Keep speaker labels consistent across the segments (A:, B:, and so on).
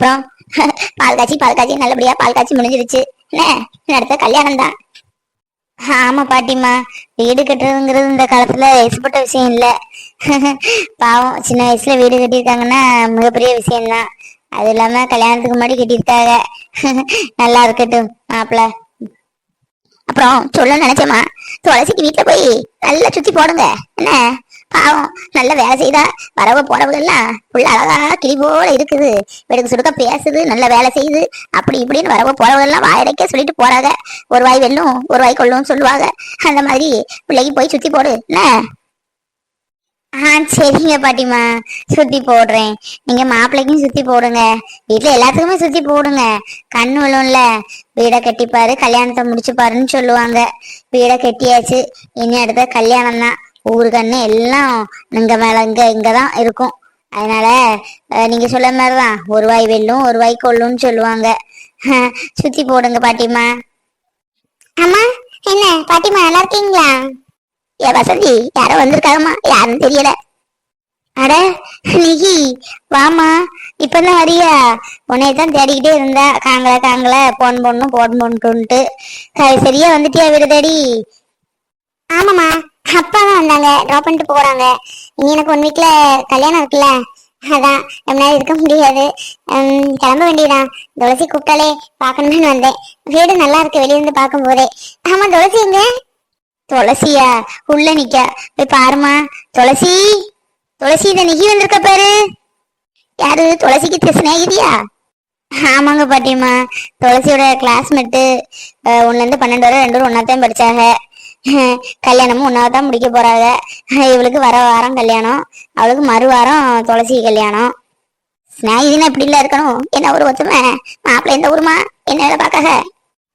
A: அப்புறம் பால் காய்ச்சி பால் காய்ச்சி நல்லபடியா பால் காய்ச்சி முடிஞ்சிருச்சு. என்ன? நடத்த அடுத்த? கல்யாணம் தான் ஆமா பாட்டிம்மா. வீடு கட்டுறதுங்கிறது இந்த காலத்துல வயசுப்பட்ட விஷயம் இல்ல. பாவம் சின்ன வயசுல வீடு கட்டியிருக்காங்கன்னா மிகப்பெரிய விஷயம்தான். அது இல்லாம கல்யாணத்துக்கு முன்னாடி கட்டியிருக்காங்க. நல்லா இருக்கட்டும் மாப்பிள்ள அப்புறம் சொல்ல நினைச்சேம்மா. துளசிக்கு வீட்டுல போய் நல்லா சுத்தி போடுங்க. என்ன? பாவம் நல்ல வேலை செய்தா வரவ போறவங்க எல்லாம் புள்ள அழகா கிளி போல இருக்குது. வெடுக்கு சுடுக்க பேசுது நல்ல வேலை செய்யுது அப்படி இப்படின்னு வரவ போறவங்க எல்லாம் வாயடைக்க சொல்லிட்டு போறாங்க. ஒரு வாய் வெல்லும் ஒரு வாய் கொள்ளும் சொல்லுவாங்க. அந்த மாதிரி பிள்ளைக்கு போய் சுத்தி போடு என்ன? ஆ சரிங்க பாட்டிமா சுத்தி போடுறேன். நீங்க மாப்பிள்ளைக்கும் சுத்தி போடுங்க. வீட்டுல எல்லாத்துக்குமே சுத்தி போடுங்க. கண்ணு விழும்ல வீடை கட்டிப்பாரு கல்யாணத்தை முடிச்சுப்பாருன்னு சொல்லுவாங்க. வீடை கட்டியாச்சு. இனி அடுத்த கல்யாணம் தான் ஊரு கண்ணு எல்லாம் இங்க மேல இங்க இங்கதான் இருக்கும். அதனால நீங்க சொல்ல மாதிரிதான். ஒரு வாய் வெல்லும் ஒரு வாய் கொல்லும்னு சொல்லுவாங்க. சுத்தி போடுங்க பாட்டிமா அம்மா என்ன பாட்டிமா நல்லா இருக்கீங்களா? ஏ வசந்தி யாரோ வந்திருக்காங்கம்மா. யாருன்னு தெரியல. அட நிகி வாமா இப்பதான் வரியா? உன்னை தான் தேடிக்கிட்டே இருந்தா காங்கள காங்கள போன் பொண்ணும் போன் பொண்ணுட்டு சரியா வந்துட்டியா வீடு தேடி? ஆமாம்மா. அப்பா தான் வந்தாங்க. ட்ராப் பண்ணிட்டு போறாங்க. இனி எனக்கு ஒன் வீக்ல கல்யாணம் இருக்குல்ல. அதான் ரொம்ப நேரம் இருக்க முடியாது. உம், கிளம்ப வேண்டியதான் துளசி கூப்பிட்டாலே பார்க்கணும்னு வந்தேன். வீடு நல்லா இருக்கு வெளியிருந்து பார்க்கும் போதே. ஆமா துளசி எங்க? துளசியா? உள்ள நிக்க. போய் பாருமா துளசி? துளசி இதை நிகி வந்திருக்க பாரு. யாரு? துளசிக்கு சிநேகிதியா? ஆமாங்க பாட்டியம்மா துளசியோட கிளாஸ்மேட்டு ஒன்னுலேருந்து பன்னெண்டு வரை ரெண்டு பேரும் ஒன்னாத்தையும் படிச்சாங்க. கல்யாணமும் ஒன்றாவது தான் முடிக்க போறாங்க. இவளுக்கு வர வாரம் கல்யாணம் அவளுக்கு மறு வாரம் துளசி கல்யாணம். ஸ்நேகிதினா இப்படி இல்ல இருக்கணும்? என்ன ஒரு ஒத்துமை? மாப்பிள்ளை எந்த ஊருமா? என்ன வேலை பார்க்காக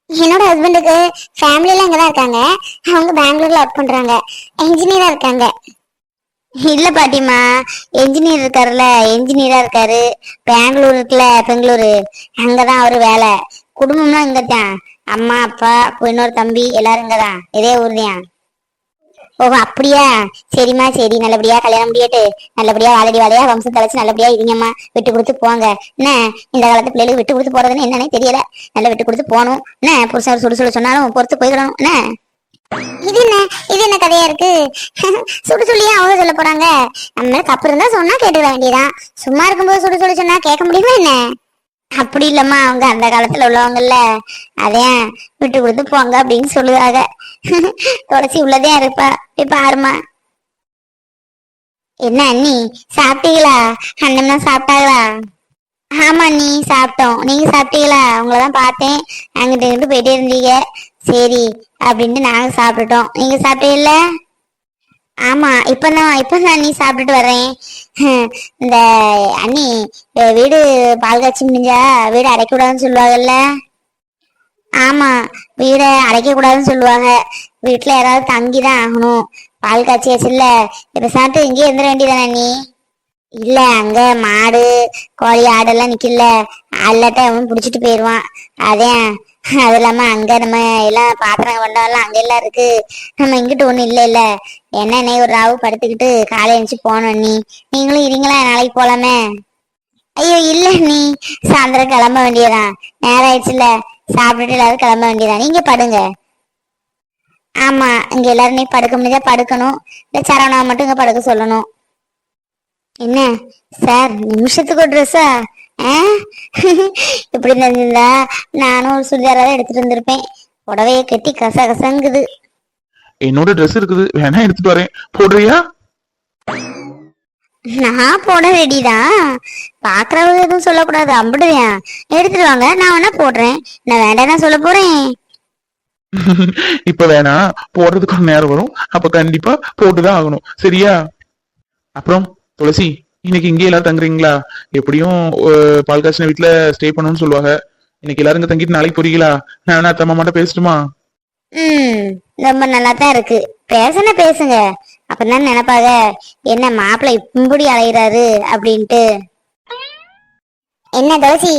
A: என்னோட ஹஸ்பண்டுக்கு ஃபேமிலிலாம் இங்கே தான் இருக்காங்க. அவங்க பெங்களூர்ல ஒர்க் பண்ணுறாங்க என்ஜினியராக இருக்காங்க. இல்லை பாட்டிம்மா என்ஜினியர் இருக்காருல்ல என்ஜினியராக இருக்காரு. பெங்களூர் இருக்குல்ல பெங்களூர். அங்கே தான் அவர் வேலை. குடும்பம்லாம் இங்கதான். அம்மா அப்பா இன்னொரு தம்பி எல்லாரும் இங்கதான். இதே ஊர் ஓஹோ அப்படியா? சரிம்மா சரி. நல்லபடியா கல்யாணம் முடியாட்டு நல்லபடியா வாழடி வாழையா வம்சம் தலைச்சு நல்லபடியா இருங்கம்மா. விட்டு கொடுத்து போங்க. என்ன? இந்த காலத்து பிள்ளைகளுக்கு விட்டு கொடுத்து போறதுன்னு என்னன்னே தெரியல. நல்லா விட்டு கொடுத்து போகணும். என்ன? புருஷன் சுடு சுடு சொன்னாலும் பொறுத்து போயிடணும் என்ன? இது என்ன? இது என்ன கதையா இருக்கு? சுடு சொல்லியே அவங்க சொல்ல போறாங்க. நம்ம அப்புறம் இருந்தா சொன்னா கேட்டுக்க வேண்டியதான் சும்மா இருக்கும்போது சுடு சுடு சொன்னா கேட்க முடியுமா என்ன? அப்படி இல்லம்மா அவங்க அந்த காலத்துல உள்ளவங்கல்ல. அதையா விட்டு கொடுத்து போங்க அப்படின்னு சொல்லுவாங்க. துளசி உள்ளதே இருப்பா போய் பாருமா என்ன அண்ணி சாப்பிட்டீங்களா? அண்ணம்னா சாப்பிட்டாங்களா? ஆமா நீ சாப்பிட்டோம். நீங்க சாப்பிட்டீங்களா? உங்களதான் பார்த்தேன். அங்கிட்டு இங்கிட்டு போயிட்டே இருந்தீங்க. சரி அப்படின்ட்டு நாங்க சாப்பிட்டுட்டோம். நீங்க சாப்பிட்டீங்கல்ல? ஆமா இப்பதான் இப்பதான் நீ சாப்பிட்டுட்டு வர்றேன். இந்த அண்ணி வீடு பால் காய்ச்சி முடிஞ்சா வீடு அடைக்க கூடாதுன்னு சொல்லுவாங்கல்ல? ஆமா வீடை அடைக்க கூடாதுன்னு சொல்லுவாங்க. வீட்டுல யாராவது தங்கிதான் ஆகணும். பால் காய்ச்சியாச்சுல்ல இப்ப சாப்பிட்டு இங்கே இருந்துட வேண்டியதானே நீ இல்ல அங்க மாடு கோழி ஆடெல்லாம் நிக்கல. அல்லட்ட அவன் புடிச்சிட்டு போயிடுவான் அதே அது இல்லாம அங்க நம்ம எல்லாம் பாத்திரம் கொண்டாடலாம் அங்க எல்லாம் இருக்கு. நம்ம இங்கிட்டு ஒண்ணு இல்ல இல்ல. என்ன நீ ஒரு ராவு படுத்துக்கிட்டு காலை எழுந்துச்சு போனோம் நீ நீங்களும் இருங்களா நாளைக்கு போலாமே. ஐயோ இல்ல நீ சாயந்தரம் கிளம்ப வேண்டியதான் நேரம் ஆயிடுச்சுல சாப்பிட்டுட்டு எல்லாரும் கிளம்ப வேண்டியதான் நீங்க படுங்க. ஆமா இங்க எல்லாரும் நீ படுக்க முடிஞ்சா படுக்கணும். இல்ல சரவணா மட்டும் இங்க படுக்க சொல்லணும். என்ன? சார் நிமிஷத்துக்கு ஒரு ட்ரெஸ்ஸா இப்படி இருந்திருந்தா நானும் ஒரு சுடிதாராக எடுத்துட்டு வந்திருப்பேன். புடவைய கட்டி கச கசங்குது.
B: என்னோட ட்ரெஸ் இருக்குது. வேணா எடுத்துட்டு வரேன். போடுறியா?
A: நான் போட ரெடி தான். பாக்குறவங்க எதுவும் சொல்லக்கூடாது. அம்பிடுவேன் எடுத்துட்டு வாங்க. நான் வேணா போடுறேன். நான் வேண்டாம் சொல்ல போறேன்.
B: இப்ப வேணா போடுறதுக்கு நேரம் வரும். அப்ப கண்டிப்பா போட்டுதான் ஆகணும். சரியா? அப்புறம் துளசி இன்னைக்கு இங்கே எல்லாரும் தங்குறீங்களா? எப்படியும் பால்காசின வீட்டுல ஸ்டே பண்ணணும்னு சொல்லுவாங்க. இன்னைக்கு எல்லாரும் இங்க தங்கிட்டு நாளைக்கு போறீங்களா? நான் வேணா அத்தம்மா மட்டும் பேசட்டுமா?
A: ம் ரொம்ப நல்லா தான் இருக்கு. பேசுன பேசுங்க. அப்பதான் நினைப்பாங்க என்ன மாப்பிள்ளை இப்படி அலையிறாரு? அப்படின்ட்டு. என்ன துளசி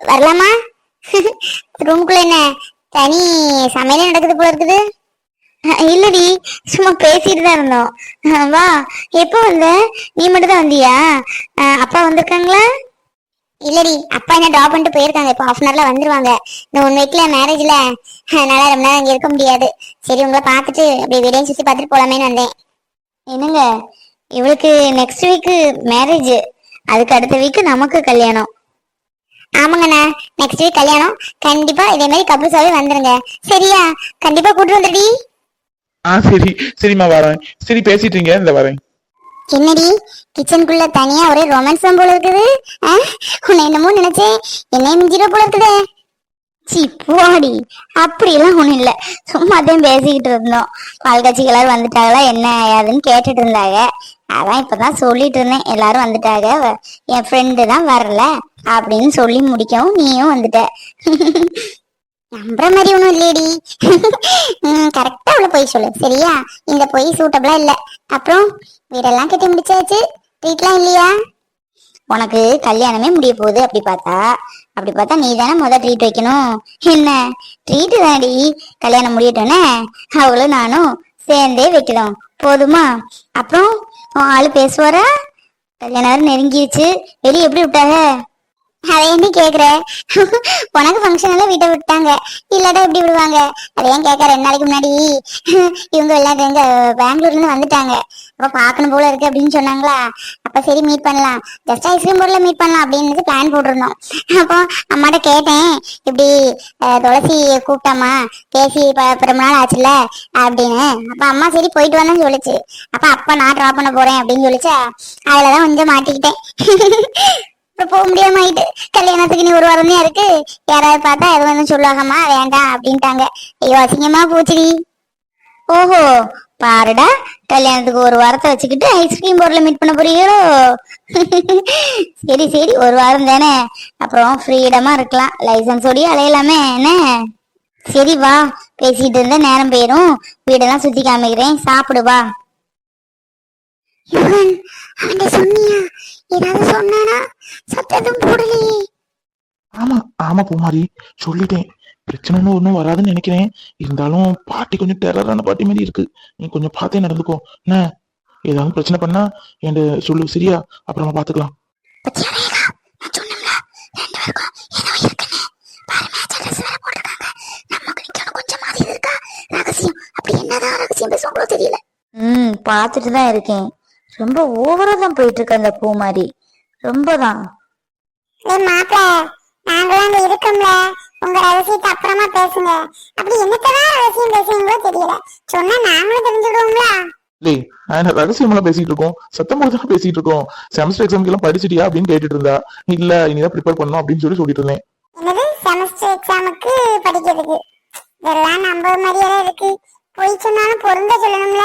A: வரலாமா? ரூம்குள்ள என்ன? தனி சமையலே நடக்குது போல இருக்குது. இல்லடி சும்மா பேசிட்டு தான் இருந்தோம். வா எப்போ வந்த? நீ மட்டும் தான் வந்தியா? அப்பா வந்திருக்காங்களா? இல்லடி அப்பா என்ன டாப் பண்ணிட்டு போயிருக்காங்க. இப்போ ஹாஃப் அன் வந்துருவாங்க. இந்த ஒன் வீக்ல மேரேஜ்ல அதனால ரொம்ப நேரம் இங்க இருக்க முடியாது. சரி உங்களை பார்த்துட்டு அப்படியே வீடையும் சுற்றி பார்த்துட்டு போலாமேன்னு வந்தேன். என்னங்க? இவளுக்கு நெக்ஸ்ட் வீக்கு மேரேஜ் அதுக்கு அடுத்த வீக்கு நமக்கு கல்யாணம். ஆமாங்கண்ணா நெக்ஸ்ட் வீக் கல்யாணம். கண்டிப்பா இதே மாதிரி கப்புள்ஸாவே வந்துருங்க. சரியா? கண்டிப்பா கூட்டு வந்துடி
B: ஆ சரி. சரிம்மா வரேன். சரி பேசிட்டு இருங்க. இந்த வரேன்.
A: என்னடி? கிச்சனுக்குள்ள தனியா ஒரே ரொமான்ஸ் தான் போல இருக்குது. உன்னை என்னமோ நினைச்சேன். என்னைய மிஞ்சிட போல இருக்குதே. சி போடி. அப்படியெல்லாம் ஒண்ணும் இல்ல. சும்மா தான் பேசிக்கிட்டு இருந்தோம். பால் எல்லாரும் வந்துட்டாங்களா? என்ன ஏதுன்னு கேட்டுட்டு இருந்தாங்க. அதான் இப்பதான் சொல்லிட்டு இருந்தேன். எல்லாரும் வந்துட்டாங்க. என் ஃப்ரெண்டு தான் வரல. அப்படின்னு சொல்லி முடிக்கவும் நீயும் வந்துட்ட. நம்புற மாதிரி ஒன்றும் இல்லையடி. கரெக்டாக அவ்வளோ பொய் சொல்லு சரியா? இந்த பொய் சூட்டபிளா இல்லை. அப்புறம் வீடெல்லாம் கட்டி முடிச்சாச்சு. ட்ரீட்லாம் இல்லையா? உனக்கு கல்யாணமே முடிய போகுது அப்படி பார்த்தா. அப்படி பார்த்தா நீ தானே மொதல் ட்ரீட் வைக்கணும். என்ன? ட்ரீட் தானடி. கல்யாணம் முடியட்டோன்னே அவளும் நானும் சேர்ந்தே வைக்கிறோம் போதுமா? அப்புறம் உன் பேசுவாரா? கல்யாணம் வேற நெருங்கிருச்சு. வெளியே எப்படி விட்டாங்க? அதை என்ன கேக்குற? உனக்கு ஃபங்க்ஷன் எல்லாம் வீட்டை விட்டாங்க. இல்லாட்டா எப்படி விடுவாங்க? அதை ஏன் கேட்க ரெண்டு நாளைக்கு முன்னாடி. இவங்க எல்லாம் எங்க? பெங்களூர்ல இருந்து வந்துட்டாங்க. அப்ப பாக்கணும் போல இருக்கு அப்படின்னு சொன்னாங்களா? அப்ப சரி மீட் பண்ணலாம். ஜஸ்ட் ஐஸ்கிரீம் போர்ட்ல மீட் பண்ணலாம் அப்படின்னு பிளான் போட்டிருந்தோம். அப்போ அம்மாட்ட கேட்டேன். இப்படி துளசி கூப்பிட்டாமா பேசி ரொம்ப நாள் ஆச்சுல்ல? அப்படின்னு. அப்ப அம்மா சரி போயிட்டு வந்தேன்னு சொல்லுச்சு. அப்ப அப்பா நான் ட்ராப் பண்ண போறேன் அப்படின்னு சொல்லிச்சா? அதுலதான் கொஞ்சம் மாட்டிக்கிட்டேன். இப்ப போக முடியாம ஆயிட்டு கல்யாணத்துக்கு நீ ஒரு வாரம் தான் இருக்கு. யாராவது பார்த்தா எதுவும் வந்து சொல்லுவாங்கம்மா வேண்டாம் அப்படின்ட்டாங்க. ஐயோ அசிங்கமா போச்சுடி ஓஹோ பாருடா கல்யாணத்துக்கு ஒரு வாரத்தை வச்சுக்கிட்டு ஐஸ்கிரீம் போர்டில் மீட் பண்ண போறீங்களோ? சரி சரி ஒரு வாரம் தானே. அப்புறம் ஃப்ரீடமா இருக்கலாம். லைசன்ஸோடய அலையலாமே என்ன? சரி வா. பேசிட்டு இருந்தா நேரம் போயிடும் வீடெல்லாம் சுத்தி காமிக்கிறேன். சாப்பிடு வா. யுவன் சொன்னியா? ஏதாவது சொன்னானா? சத்ததும் போடலையே.
B: ஆமா ஆமா பூமாரி சொல்லிட்டேன். பிரச்சனைன்னு ஒன்றும் வராதுன்னு நினைக்கிறேன். இருந்தாலும் பாட்டி கொஞ்சம் டெரரான பாட்டி மாதிரி இருக்கு. நீ கொஞ்சம் பார்த்தே நடந்துக்கோ. என்ன? ஏதாவது பிரச்சனை பண்ணா என்கிட்ட சொல்லு சரியா? அப்புறமா பாத்துக்கலாம்
C: ம் பார்த்துட்டு தான் இருக்கேன். ரொம்ப ஓவரா தான் போயிட்டு இருக்கு அந்த பூ மாதிரி. ரொம்ப தான்
A: ஏய் மாப்பிள நாங்களாம் அங்க இருக்கோம்ல. உங்க ரகசியத்தை அப்புறமா பேசுங்க. அப்படி என்னத்தான் ரகசியம் பேசுவீங்களோ தெரியல. சொன்னா நாங்களும் தெரிஞ்சுக்கிடுவோம்ல.
B: டேய் நான் ரகசியமெல்லாம் பேசிட்டு இருக்கோம்? சத்தம் போது தான் பேசிட்டு இருக்கோம்? செமஸ்டர் எக்ஸாம்க்கு எல்லாம் படிச்சிட்டியா அப்படின்னு கேட்டுட்டு இருந்தா? இல்ல இனிதான் ப்ரிப்பேர் பண்ணணும் அப்படின்னு சொல்லி சொல்லிட்டு இருந்தேன்.
A: என்னது? செமஸ்டர் எக்ஸாமுக்கு படிக்கிறதுக்கு? இதெல்லாம் நம்ப மாதிரியே இருக்கு. போய் சொன்னாலும் பொருந்த சொல்லணும்ல.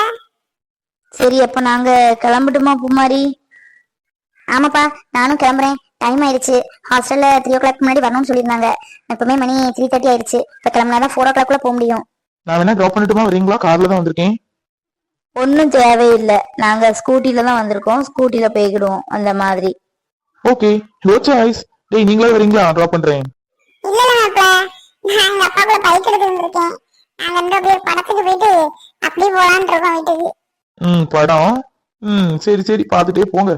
C: சரி அப்ப நாங்க கிளம்பட்டுமா பூமாரி?
A: ஆமாப்பா நானும் கிளம்புறேன். டைம் ஆயிடுச்சு. ஹாஸ்டல்ல த்ரீ ஓ கிளாக் முன்னாடி வரணும்னு சொல்லியிருந்தாங்க. எப்பவுமே மணி த்ரீ தேர்ட்டி ஆயிடுச்சு. இப்போ கிளம்புனா ஃபோர் ஓ கிளாக்குள்ள போக முடியும்.
B: நான் வேணா ட்ராப் பண்ணிட்டுமா வரீங்களா கார்ல தான் வந்திருக்கேன்.
C: ஒன்றும் தேவையில்லை. நாங்க ஸ்கூட்டில தான் வந்திருக்கோம். ஸ்கூட்டில போய்க்கிடுவோம் அந்த மாதிரி.
B: ஓகே யோ சாய்ஸ் டேய் நீங்களே வரீங்களா ட்ராப் பண்றேன்.
A: இல்ல இல்ல மாப்பிள நான் எங்க அப்பா கூட பைக் எடுத்து வந்திருக்கேன். நாங்க ரெண்டு அப்படியே படத்துக்கு போயிட்டு அப்படியே போலான்னு இருக்கோம் வீட்டுக்கு.
B: ம் படம். ம் சரி சரி பார்த்துட்டே போங்க.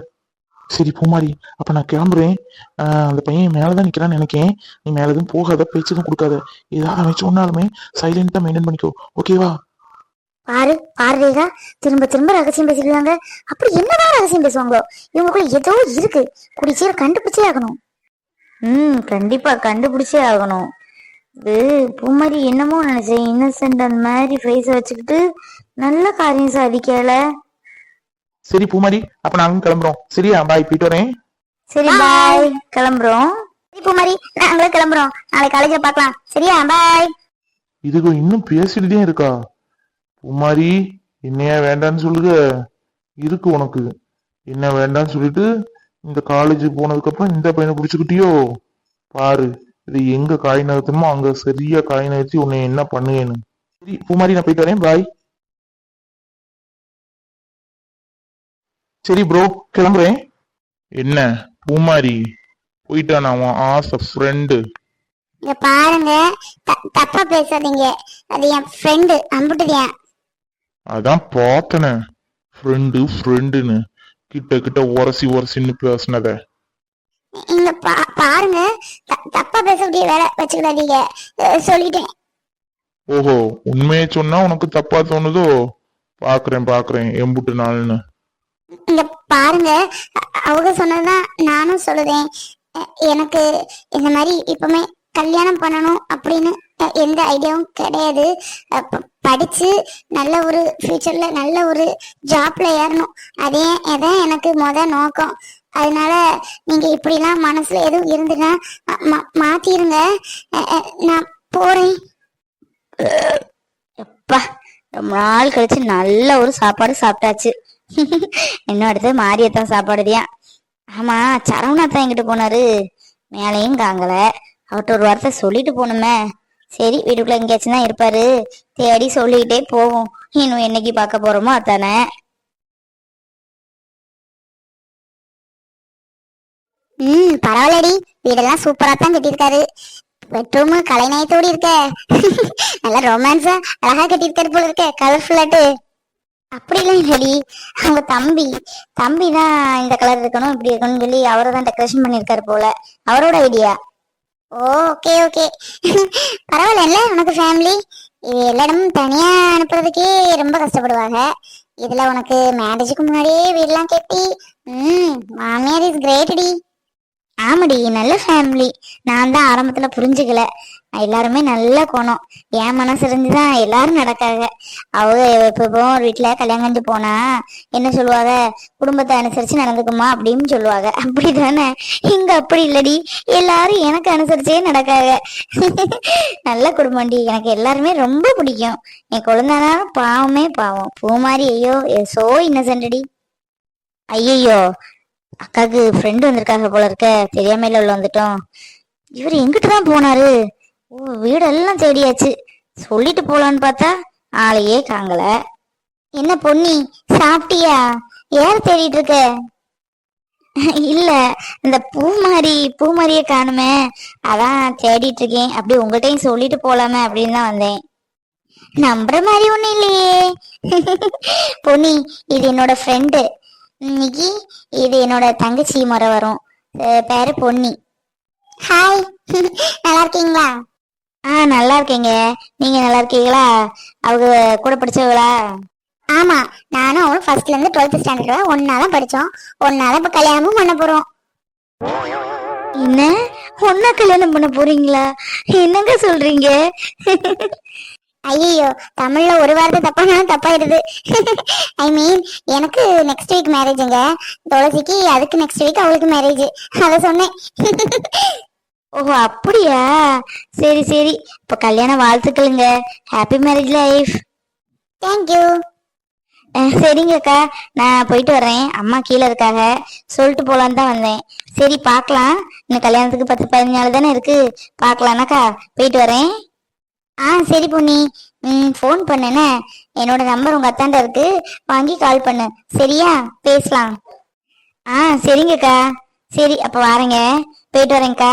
B: சரி பூமாரி அப்ப நான் கிளம்புறேன். ஆஹ் அந்த பையன் மேலதான் நிக்கிறான்னு நினைக்கேன். நீ மேல எதுவும் போகாத பேச்சு எதுவும் கொடுக்காத. ஏதாவது அவன் சொன்னாலுமே சைலண்டா மெயின்டைன் பண்ணிக்கோ. ஓகேவா
A: பாரு பாரு ரேகா திரும்ப திரும்ப ரகசியம் பேசிக்கிறாங்க அப்படி என்னதான் ரகசியம் பேசுவாங்களோ? இவங்களுக்குள்ள ஏதோ இருக்கு. குடிச்சே கண்டுபிடிச்சே ஆகணும்.
C: ம் கண்டிப்பா கண்டுபிடிச்சே ஆகணும். இது பூமாரி என்னமோ நினைச்சேன். இன்னசென்ட் அந்த மாதிரி ஃபேஸ் வச்சுக்கிட்டு நல்ல காரியம் சாதிக்கல
B: சரி பூமாரி அப்ப நாங்களும் கிளம்புறோம். சரியா? பாய் போயிட்டு வரேன்.
C: சரி
A: Bye.
C: பாய் கிளம்புறோம்.
A: இப்போ மாதிரி நாங்களே கிளம்புறோம். நாளை காலேஜ்ல பார்க்கலாம். சரியா? பாய்
B: இதுக்கு இன்னும் பேசிட்டுதே இருக்கா? பூமாரி என்னையா வேண்டான்னு சொல்லுக. இருக்கு உனக்கு. என்ன வேண்டான்னு சொல்லிட்டு இந்த காலேஜ் போனதுக்கு அப்புறம் இந்த பையனை பிடிச்சுக்கிட்டியோ? பாரு இது எங்க காய் நகர்த்தணுமோ அங்க சரியா காய் நகர்த்தி உன்னை என்ன பண்ணுவேன்னு. சரி பூமாரி நான் போயிட்டு வரேன். பாய் சரி ப்ரோ கிளம்புறேன். என்ன? பூமாரி போயிட்டான் அவன் ஆசை ஃப்ரெண்டு
A: இங்க பாருங்க தப்பா பேசாதீங்க. அது என் ஃப்ரெண்டு அம்புட்டுதியா
B: அதான் பார்த்தனே. ஃப்ரெண்டு ஃப்ரெண்டுன்னு கிட்ட கிட்ட உரசி உரசின்னு பேசுனத.
C: இங்க பா- பாருங்க தப்பா பேசக்கூடிய வேலை வச்சுக்கிடாதீங்க. சொல்லிட்டேன்.
B: ஓஹோ உண்மையை சொன்னா உனக்கு தப்பா தோணுதோ? பாக்குறேன் பாக்குறேன் எம்புட்டு நாள்னு.
C: இங்க பாருங்க அவங்க சொன்னதுதான் நானும் சொல்லுதேன். எனக்கு இந்த மாதிரி இப்பவுமே கல்யாணம் பண்ணணும் அப்படின்னு எந்த ஐடியாவும் கிடையாது. படிச்சு நல்ல ஒரு ஃபியூச்சர்ல நல்ல ஒரு ஜாப்ல ஏறணும். அதே அதான் எனக்கு முத நோக்கம். அதனால நீங்க இப்படிலாம் மனசுல எதுவும் இருந்துன்னா மாத்திருங்க. நான் போறேன்.
A: எப்பா ரொம்ப நாள் கழிச்சு நல்ல ஒரு சாப்பாடு சாப்பிட்டாச்சு. இன்னும் அடுத்து மாரியத்தான் சாப்பாடுதியா? ஆமா சரவணா தான் போனாரு? மேலையும் காங்கல. அவர்கிட்ட ஒரு வார்த்தை சொல்லிட்டு போகணுமே சரி வீட்டுக்குள்ள எங்கேயாச்சும் தான் இருப்பாரு. தேடி சொல்லிக்கிட்டே போவோம். இன்னும் என்னைக்கு பார்க்க போறோமோ அதானே.
C: ம் பரவாயில்லடி. வீடெல்லாம் சூப்பரா தான் கட்டியிருக்காரு. பெட்ரூம் கலைநயத்தோடு இருக்க. நல்லா ரொமான்ஸா அழகா கட்டியிருக்காரு போல இருக்க. கலர்ஃபுல்லாட்டு அப்படிலாம் இல்லடி. அவங்க தம்பி தம்பி தான் இந்த கலர் இருக்கணும் இப்படி இருக்கணும்னு சொல்லி அவரை தான் டெக்கரேஷன் பண்ணியிருக்காரு போல. அவரோட ஐடியா ஓகே ஓகே பரவாயில்ல உனக்கு ஃபேமிலி இது எல்லா இடமும் தனியா அனுப்புறதுக்கே ரொம்ப கஷ்டப்படுவாங்க. இதுல உனக்கு மேரேஜுக்கு முன்னாடியே வீடெல்லாம் கட்டி ம் மாமியார் இஸ் கிரேட்டடி
A: ஆமாடி நல்ல ஃபேமிலி நான் தான் ஆரம்பத்துல புரிஞ்சுக்கல. எல்லாருமே நல்ல குணம். என் மனசு தான் எல்லாரும் நடக்காங்க அவங்க இப்போ ஒரு வீட்டுல கல்யாணம் கஞ்சி போனா என்ன சொல்லுவாங்க? குடும்பத்தை அனுசரிச்சு நடந்துக்குமா அப்படின்னு சொல்லுவாங்க. அப்படிதானே? இங்க அப்படி இல்லடி. எல்லாரும் எனக்கு அனுசரிச்சே நடக்காங்க நல்ல குடும்பம்டி. எனக்கு எல்லாருமே ரொம்ப பிடிக்கும். என் குழந்தைனா பாவமே பாவம். பூமாரி ஐயோ சோ இன்னசென்டடி ஐயையோ. அக்காவுக்கு ஃப்ரெண்டு வந்திருக்காங்க போல இருக்க. தெரியாமையில உள்ள வந்துட்டோம். இவர் எங்கிட்டு தான் போனாரு? ஓ வீடெல்லாம் தேடியாச்சு. சொல்லிட்டு போலான்னு பார்த்தா ஆளையே காங்கல என்ன பொன்னி சாப்பிட்டியா? யார் தேடிட்டு இருக்க? இல்ல இந்த பூமாரி பூமாரிய காணுமே. அதான் தேடிட்டு இருக்கேன். அப்படி உங்கள்கிட்டயும் சொல்லிட்டு போலாமே அப்படின்னு தான் வந்தேன். நம்புற மாதிரி ஒண்ணும் இல்லையே. பொன்னி இது என்னோட ஃப்ரெண்டு இன்னைக்கு இது என்னோட தங்கச்சி முறை வரும். பேரு பொன்னி.
C: ஹாய் நல்லா இருக்கீங்களா?
A: ஆ நல்லா இருக்கேங்க. நீங்க நல்லா இருக்கீங்களா? அவங்க கூட படிச்சவங்களா?
C: ஆமா நானும் அவளும் ஃபர்ஸ்ட்ல இருந்து டுவெல்த் ஸ்டாண்டர்ட் ஒன்னா தான் படிச்சோம். ஒன்னா தான் இப்ப கல்யாணமும் பண்ண போறோம்.
A: என்ன? ஒன்னா கல்யாணம் பண்ண போறீங்களா? என்னங்க சொல்றீங்க?
C: ஐயோ தமிழ்ல ஒரு வார்த்தை தப்பானாலும் தப்பாயிடுது. ஐ மீன் எனக்கு நெக்ஸ்ட் வீக் மேரேஜுங்க துளசிக்கு அதுக்கு நெக்ஸ்ட் வீக் அவளுக்கு மேரேஜ் அதை சொன்னேன்.
A: ஓஹோ அப்படியா? சரி சரி. இப்ப கல்யாண வாழ்த்துக்களுங்க. Happy marriage life
C: thank you
A: சரிங்கக்கா நான் போயிட்டு வர்றேன். அம்மா கீழே இருக்காங்க. சொல்லிட்டு போலான்னு தான் வந்தேன். சரி பார்க்கலாம். இன்னும் கல்யாணத்துக்கு பத்து பதினஞ்சு நாள் தானே இருக்கு. பார்க்கலாம்னாக்கா. போயிட்டு வரேன். ஆ சரி பொன்னி ம் ஃபோன் பண்ணேனே. என்னோட நம்பர் உங்க அத்தாண்ட இருக்கு. வாங்கி கால் பண்ணு. சரியா? பேசலாம். ஆ சரிங்கக்கா. சரி அப்போ வரேங்க. போயிட்டு வரேங்க்கா